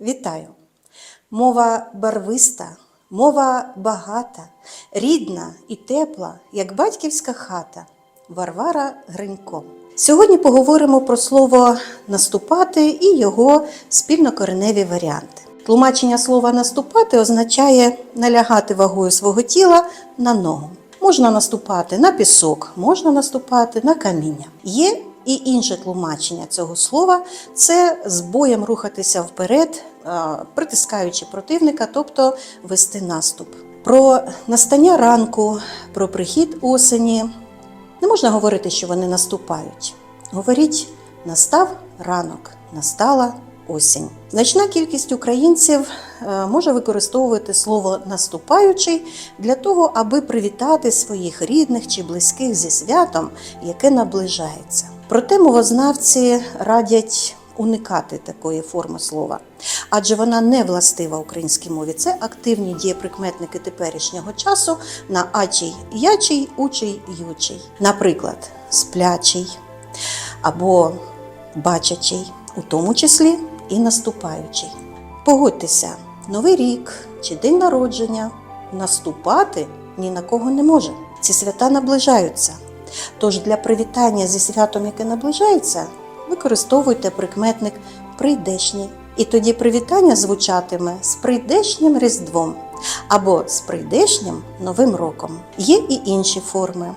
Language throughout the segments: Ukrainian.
Вітаю! Мова барвиста, мова багата, рідна і тепла, як батьківська хата. Варвара Гринько. Сьогодні поговоримо про слово наступати і його спільнокореневі варіанти. Тлумачення слова наступати означає налягати вагою свого тіла на ногу. Можна наступати на пісок, можна наступати на каміння. Є і інше тлумачення цього слова це з боєм рухатися вперед, притискаючи противника, тобто вести наступ. Про настання ранку, про прихід осені не можна говорити, що вони наступають. Говоріть, настав ранок, настала осінь. Значна кількість українців е, може використовувати слово наступаючий для того, аби привітати своїх рідних чи близьких зі святом, яке наближається. Проте мовознавці радять уникати такої форми слова, адже вона не властива українській мові. Це активні дієприкметники теперішнього часу на ачий, ячий, учий, ючий. Наприклад, сплячий або бачачий, у тому числі і наступаючий. Погодьтеся, новий рік чи день народження наступати ні на кого не може. Ці свята наближаються. Тож для привітання зі святом, яке наближається, використовуйте прикметник прийдешній. І тоді привітання звучатиме з прийдешнім Різдвом або з прийдешнім Новим роком. Є і інші форми.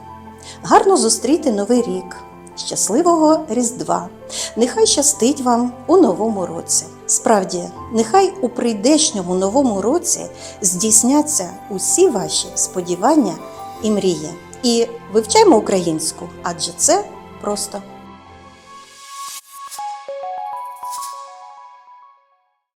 Гарно зустріти Новий рік, щасливого Різдва. Нехай щастить вам у новому році. Справді, нехай у прийдешньому новому році здійсняться усі ваші сподівання і мрії. І вивчаємо українську, адже це просто.